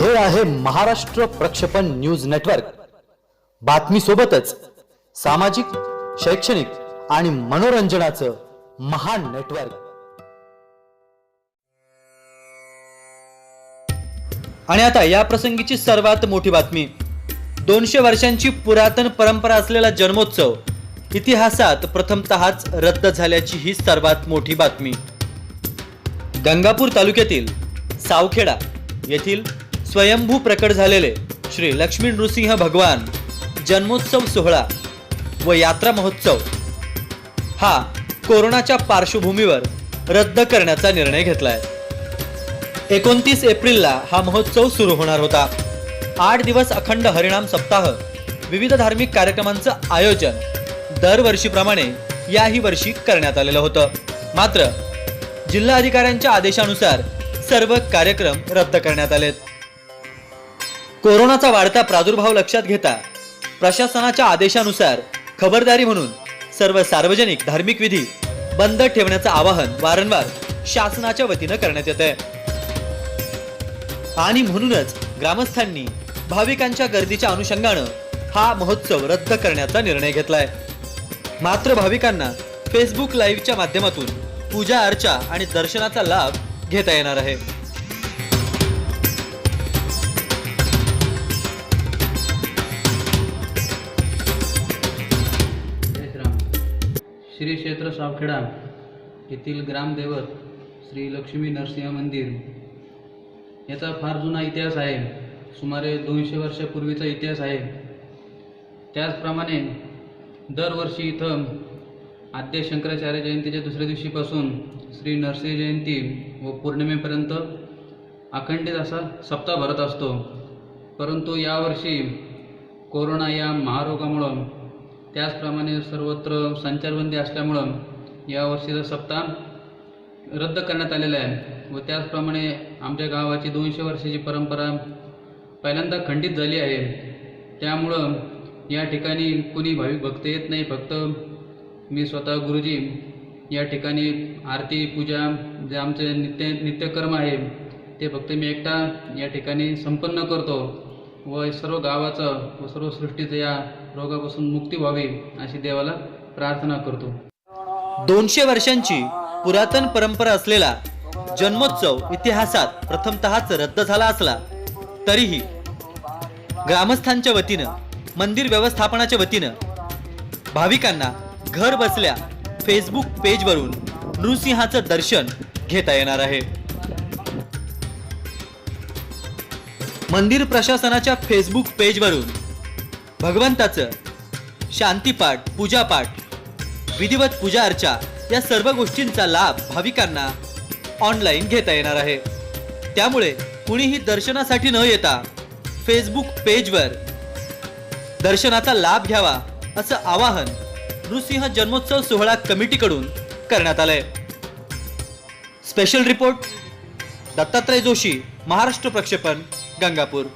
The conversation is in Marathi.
हे आहे महाराष्ट्र प्रक्षेपण न्यूज नेटवर्क. बातमी सोबतच सामाजिक शैक्षणिक आणि मनोरंजनाचं महान नेटवर्क. आणि आता या प्रसंगीची सर्वात मोठी बातमी. दोनशे वर्षांची पुरातन परंपरा असलेला जन्मोत्सव इतिहासात प्रथमतःच रद्द झाल्याची ही सर्वात मोठी बातमी. गंगापूर तालुक्यातील सावखेडा येथील स्वयंभू प्रकट झालेले श्री लक्ष्मी नृसिंह भगवान जन्मोत्सव सोहळा व यात्रा महोत्सव. हा कोरोनाच्या पार्श्वभूमीवर रद्द करण्याचा निर्णय घेतलाय. एकोणतीस एप्रिलला हा महोत्सव सुरू होणार होता. आठ दिवस अखंड हरिणाम सप्ताह विविध धार्मिक कार्यक्रमांचं आयोजन दरवर्षीप्रमाणे याही वर्षी करण्यात आलेलं होतं. मात्र जिल्हा अधिकाऱ्यांच्या आदेशानुसार सर्व कार्यक्रम रद्द करण्यात आलेत. कोरोनाचा वाढता प्रादुर्भाव लक्षात घेता प्रशासनाच्या आदेशानुसार खबरदारी म्हणून सर्व सार्वजनिक धार्मिक विधी बंद ठेवण्याचं आवाहन वारंवार शासनाच्या वतीनं करण्यात येत आहे. आणि म्हणूनच ग्रामस्थांनी भाविकांच्या गर्दीच्या अनुषंगानं हा महोत्सव रद्द करण्याचा निर्णय घेतलाय. मात्र भाविकांना फेसबुक लाईव्हच्या माध्यमातून पूजा अर्चा आणि दर्शनाचा लाभ घेता येणार आहे. श्री क्षेत्र सावखेडा येथील ग्रामदैवत श्री लक्ष्मी नरसिंह मंदिर. याचा फार जुना इतिहास आहे. सुमारे दोनशे वर्षापूर्वीचा इतिहास आहे. त्याचप्रमाणे दरवर्षी इथं आद्य शंकराचार्य जयंतीच्या दुसऱ्या दिवशीपासून श्री नरसिंह जयंती व पौर्णिमेपर्यंत अखंडित असा सप्ताह भरत असतो. परंतु यावर्षी कोरोना या महारोगामुळं त्याचप्रमाणे सर्वत्र संचारबंदी असल्यामुळं या वर्षीचा सप्ताह रद्द करण्यात आलेला आहे. व त्याचप्रमाणे आमच्या गावाची दोनशे वर्षाची परंपरा पहिल्यांदा खंडित झाली आहे. त्यामुळं या ठिकाणी कुणी भाविक भक्त येत नाही. फक्त मी स्वतः गुरुजी या ठिकाणी आरती पूजा जे आमचे नित्य नित्यकर्म आहे ते फक्त मी एकटा या ठिकाणी संपन्न करतो. व सर्व गावाचं व सर्व सृष्टीचं या रोगापासून मुक्ती व्हावी अशी देवाला प्रार्थना करतो. दोनशे वर्षांची पुरातन परंपरा असलेला जन्मोत्सव इतिहासात प्रथमतःच रद्द झाला असला तरीही ग्रामस्थांच्या वतीनं मंदिर व्यवस्थापनाच्या वतीनं भाविकांना घर बसल्या फेसबुक पेजवरून नृसिंहाचं दर्शन घेता येणार आहे. मंदिर प्रशासनाच्या फेसबुक पेजवरून. भगवंताचं शांतीपाठ पूजापाठ विधिवत पूजा अर्चा या सर्व गोष्टींचा लाभ भाविकांना ऑनलाईन घेता येणार आहे. त्यामुळे कुणीही दर्शनासाठी न येता फेसबुक पेजवर दर्शनाचा लाभ घ्यावा असं आवाहन नृसिंह जन्मोत्सव सोहळा कमिटीकडून करण्यात आलंय. स्पेशल रिपोर्ट दत्तात्रय जोशी महाराष्ट्र प्रक्षेपण. गंगापूर